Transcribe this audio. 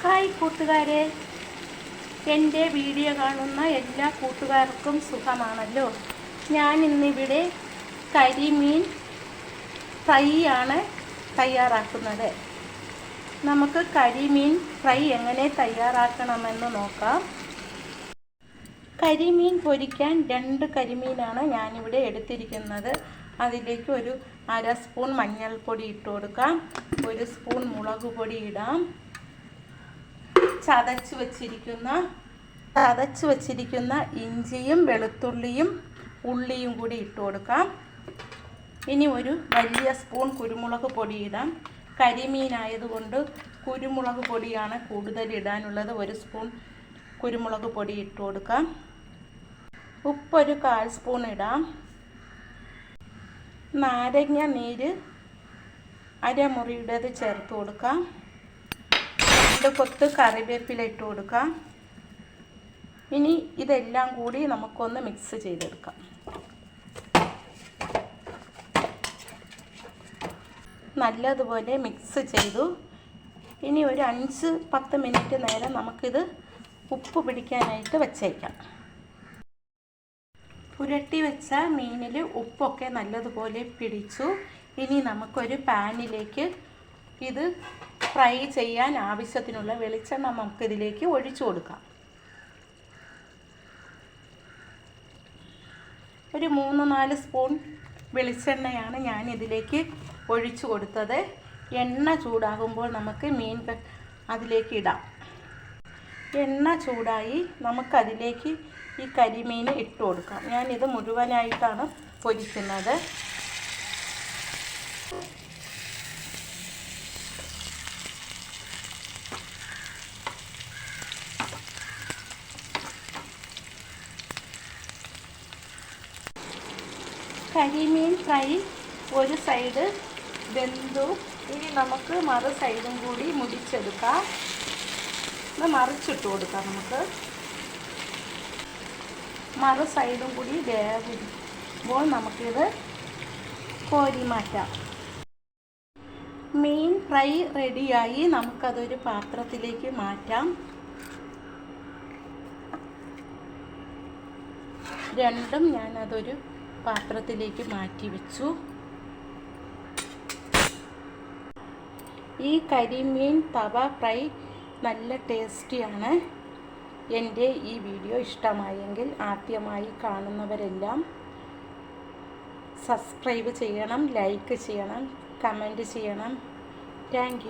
Hi കൂട്ടുകാരെ. എന്റെ video കാണുന്ന എല്ലാ കൂട്ടുകാർക്കും സുഖമാണല്ലോ. ഞാൻ ഇന്നിവിടെ കരിമീൻ ഫ്രൈ ആണ് തയ്യാറാക്കുന്നത്. നമുക്ക് കരിമീൻ ഫ്രൈ എങ്ങനെ തയ്യാറാക്കണമെന്ന് നോക്കാം. കരിമീൻ പൊരിക്കാൻ രണ്ട് കരിമീനാണ് ഞാനിവിടെ എടുത്തിരിക്കുന്നത്. അതിലേക്ക് ഒരു അര സ്പൂൺ മഞ്ഞൾപ്പൊടി ഇട്ട് കൊടുക്കാം. ഒരു സ്പൂൺ മുളക് പൊടി ഇടാം. ചതച്ച് വച്ചിരിക്കുന്ന ചതച്ച് വച്ചിരിക്കുന്ന ഇഞ്ചിയും വെളുത്തുള്ളിയും ഉള്ളിയും കൂടി ഇട്ട് കൊടുക്കാം. ഇനി ഒരു വലിയ സ്പൂൺ കുരുമുളക് പൊടി ഇടാം. കരിമീനായതുകൊണ്ട് കുരുമുളക് പൊടിയാണ് കൂടുതൽ ഇടാനുള്ളത്. ഒരു സ്പൂൺ കുരുമുളക് പൊടി ഇട്ട് കൊടുക്കാം. ഉപ്പൊരു കാൽ സ്പൂൺ ഇടാം. നാരങ്ങ നീര് അരമുറിയുടേത് ചേർത്ത് കൊടുക്കാം. രണ്ട് കൊത്ത് കറിവേപ്പില ഇട്ട് കൊടുക്കാം. ഇനി ഇതെല്ലാം കൂടി നമുക്കൊന്ന് മിക്സ് ചെയ്തെടുക്കാം. നല്ലതുപോലെ മിക്സ് ചെയ്തു. ഇനി ഒരു അഞ്ച് പത്ത് മിനിറ്റ് നേരം നമുക്കിത് ഉപ്പ് പിടിക്കാനായിട്ട് വെച്ചേക്കാം. പുരട്ടി വെച്ച മീനിൽ ഉപ്പൊക്കെ നല്ലതുപോലെ പിടിച്ചു. ഇനി നമുക്കൊരു പാനിലേക്ക് ഇത് ഫ്രൈ ചെയ്യാൻ ആവശ്യത്തിനുള്ള വെളിച്ചെണ്ണ നമുക്ക് ഇതിലേക്ക് ഒഴിച്ചു കൊടുക്കാം. ഒരു മൂന്ന് നാല് സ്പൂൺ വെളിച്ചെണ്ണയാണ് ഞാൻ ഇതിലേക്ക് ഒഴിച്ചു കൊടുത്തത്. എണ്ണ ചൂടാകുമ്പോൾ നമുക്ക് മീൻ അതിലേക്ക് ഇടാം. എണ്ണ ചൂടായി നമുക്കതിലേക്ക് ഈ കരിമീൻ ഇട്ട് കൊടുക്കാം. ഞാനിത് മുഴുവനായിട്ടാണ് പൊരിക്കുന്നത്. കരിമീൻ ഫ്രൈ ഒരു സൈഡ് വെന്തു. ഇനി നമുക്ക് മറു സൈഡും കൂടി മുടിച്ചെടുക്കാം. ഇത് മറിച്ചിട്ട് കൊടുക്കാം നമുക്ക്. മറു സൈഡും കൂടി വേവിക്കുമ്പോൾ നമുക്കിത് കോരി മാറ്റാം. മീൻ ഫ്രൈ റെഡിയായി. നമുക്കതൊരു പാത്രത്തിലേക്ക് മാറ്റാം. രണ്ടും ഞാനതൊരു പാത്രത്തിലേക്ക് മാറ്റി വെച്ചു. ഈ കരിമീൻ തവ ഫ്രൈ നല്ല ടേസ്റ്റിയാണ്. എന്റെ ഈ വീഡിയോ ഇഷ്ടമായെങ്കിൽ ആദ്യമായി കാണുന്നവരെല്ലാം സബ്സ്ക്രൈബ് ചെയ്യണം ലൈക്ക് ചെയ്യണം കമന്റ് ചെയ്യണം. താങ്ക്